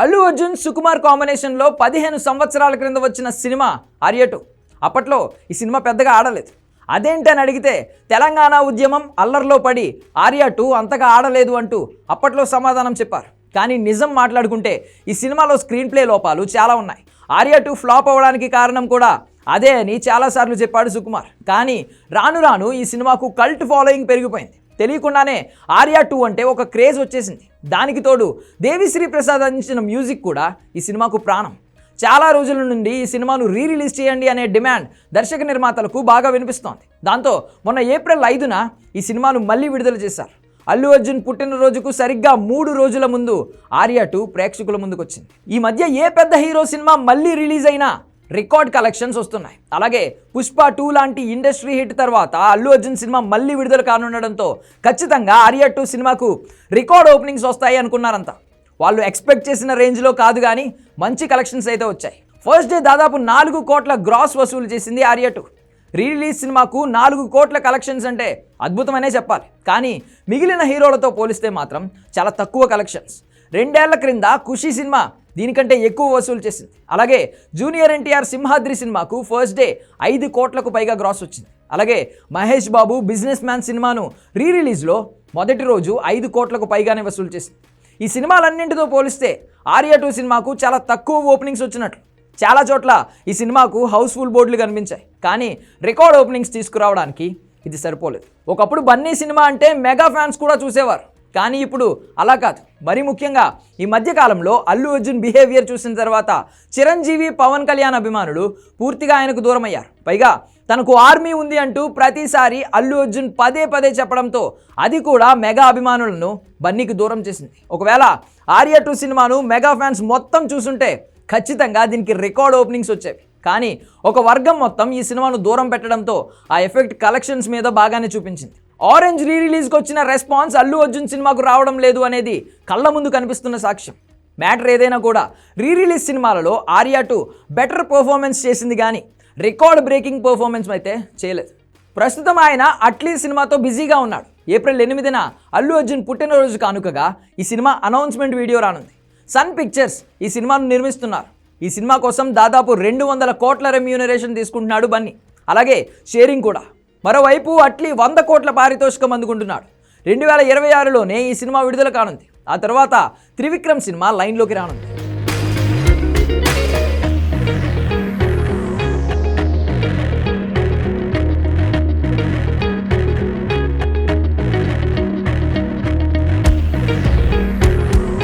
అల్లు అర్జున్ సుకుమార్ కాంబినేషన్లో పదిహేను సంవత్సరాల క్రింద వచ్చిన సినిమా ఆర్యటు అప్పట్లో ఈ సినిమా పెద్దగా ఆడలేదు. అదేంటని అడిగితే తెలంగాణ ఉద్యమం అల్లర్లో పడి ఆర్య టూ అంతగా ఆడలేదు అంటూ అప్పట్లో సమాధానం చెప్పారు. కానీ నిజం మాట్లాడుకుంటే ఈ సినిమాలో స్క్రీన్ ప్లే లోపాలు చాలా ఉన్నాయి. ఆర్య టూ ఫ్లాప్ అవ్వడానికి కారణం కూడా అదే అని చాలాసార్లు చెప్పాడు సుకుమార్. కానీ రాను రాను ఈ సినిమాకు కల్ట్ ఫాలోయింగ్ పెరిగిపోయింది. తెలియకుండానే ఆర్యా టూ అంటే ఒక క్రేజ్ వచ్చేసింది. దానికి తోడు దేవిశ్రీ ప్రసాద్ అందించిన మ్యూజిక్ కూడా ఈ సినిమాకు ప్రాణం. చాలా రోజుల నుండి ఈ సినిమాను రీ రిలీజ్ చేయండి అనే డిమాండ్ దర్శక నిర్మాతలకు బాగా వినిపిస్తోంది. దాంతో మొన్న ఏప్రిల్ ఐదున ఈ సినిమాను మళ్ళీ విడుదల చేశారు. అల్లు అర్జున్ పుట్టినరోజుకు సరిగ్గా మూడు రోజుల ముందు ఆర్యా టూ ప్రేక్షకుల ముందుకు వచ్చింది ఈ మధ్య ఏ పెద్ద హీరో సినిమా మళ్ళీ రిలీజ్ అయినా రికార్డ్ కలెక్షన్స్ వస్తున్నాయి. అలాగే పుష్ప టూ లాంటి ఇండస్ట్రీ హిట్ తర్వాత అల్లు అర్జున్ సినిమా మళ్ళీ విడుదల కానుండడంతో ఖచ్చితంగా ఆర్యా టూ సినిమాకు రికార్డ్ ఓపెనింగ్స్ వస్తాయి అనుకున్నారంతా. వాళ్ళు ఎక్స్పెక్ట్ చేసిన రేంజ్లో కాదు కానీ మంచి కలెక్షన్స్ అయితే వచ్చాయి. ఫస్ట్ డే దాదాపు నాలుగు కోట్ల గ్రాస్ వసూలు చేసింది ఆర్యా టూ. రిలీజ్ సినిమాకు నాలుగు కోట్ల కలెక్షన్స్ అంటే అద్భుతమనే చెప్పాలి. కానీ మిగిలిన హీరోలతో పోలిస్తే మాత్రం చాలా తక్కువ కలెక్షన్స్. రెండేళ్ళ క్రింద ఖుషి సినిమా దీనికంటే ఎక్కువ వసూలు చేసింది. అలాగే జూనియర్ ఎన్టీఆర్ సింహాద్రి సినిమాకు ఫస్ట్ డే ఐదు కోట్లకు పైగా గ్రాస్ వచ్చింది. అలాగే మహేష్ బాబు బిజినెస్ మ్యాన్ సినిమాను రీ రిలీజ్లో మొదటి రోజు ఐదు కోట్లకు పైగానే వసూలు చేసింది. ఈ సినిమాలన్నింటితో పోలిస్తే ఆర్యా టూ సినిమాకు చాలా తక్కువ ఓపెనింగ్స్ వచ్చినట్లు. చాలా చోట్ల ఈ సినిమాకు హౌస్ఫుల్ బోర్డులు కనిపించాయి. కానీ రికార్డ్ ఓపెనింగ్స్ తీసుకురావడానికి ఇది సరిపోలేదు. ఒకప్పుడు బన్నీ సినిమా అంటే మెగా ఫ్యాన్స్ కూడా చూసేవారు. కానీ ఇప్పుడు అలా కాదు. మరీ ముఖ్యంగా ఈ మధ్యకాలంలో అల్లు అర్జున్ బిహేవియర్ చూసిన తర్వాత చిరంజీవి పవన్ కళ్యాణ్ అభిమానులు పూర్తిగా ఆయనకు దూరమయ్యారు. పైగా తనకు ఆర్మీ ఉంది అంటూ ప్రతిసారి అల్లు అర్జున్ పదే పదే చెప్పడంతో అది కూడా మెగా అభిమానులను బన్నీకి దూరం చేసింది. ఒకవేళ ఆర్య టూ సినిమాను మెగా ఫ్యాన్స్ మొత్తం చూసుంటే ఖచ్చితంగా దీనికి రికార్డ్ ఓపెనింగ్స్ వచ్చేవి. కానీ ఒక వర్గం మొత్తం ఈ సినిమాను దూరం పెట్టడంతో ఆ ఎఫెక్ట్ కలెక్షన్స్ మీద బాగానే చూపించింది. ఆరెంజ్ రీ రిలీజ్కి వచ్చిన రెస్పాన్స్ అల్లు అర్జున్ సినిమాకు రావడం లేదు అనేది కళ్ళ ముందు కనిపిస్తున్న సాక్ష్యం. మ్యాటర్ ఏదైనా కూడా రీ రిలీజ్ సినిమాలలో ఆర్యా టూ బెటర్ పర్ఫార్మెన్స్ చేసింది కానీ రికార్డ్ బ్రేకింగ్ పర్ఫార్మెన్స్ అయితే చేయలేదు. ప్రస్తుతం ఆయన అట్లీ సినిమాతో బిజీగా ఉన్నాడు. ఏప్రిల్ ఎనిమిదిన అల్లు అర్జున్ పుట్టినరోజు కానుకగా ఈ సినిమా అనౌన్స్మెంట్ వీడియో రానుంది. సన్ పిక్చర్స్ ఈ సినిమాను నిర్మిస్తున్నారు. ఈ సినిమా కోసం దాదాపు రెండు వందల కోట్ల రెమ్యూనరేషన్ తీసుకుంటున్నాడు బన్నీ. అలాగే షేరింగ్ కూడా. మరోవైపు అట్లీ వంద కోట్ల పారితోషికం అందుకుంటున్నాడు. రెండు వేల ఇరవై ఆరులోనే ఈ సినిమా విడుదల కానుంది. ఆ తర్వాత త్రివిక్రమ్ సినిమా లైన్లోకి రానుంది.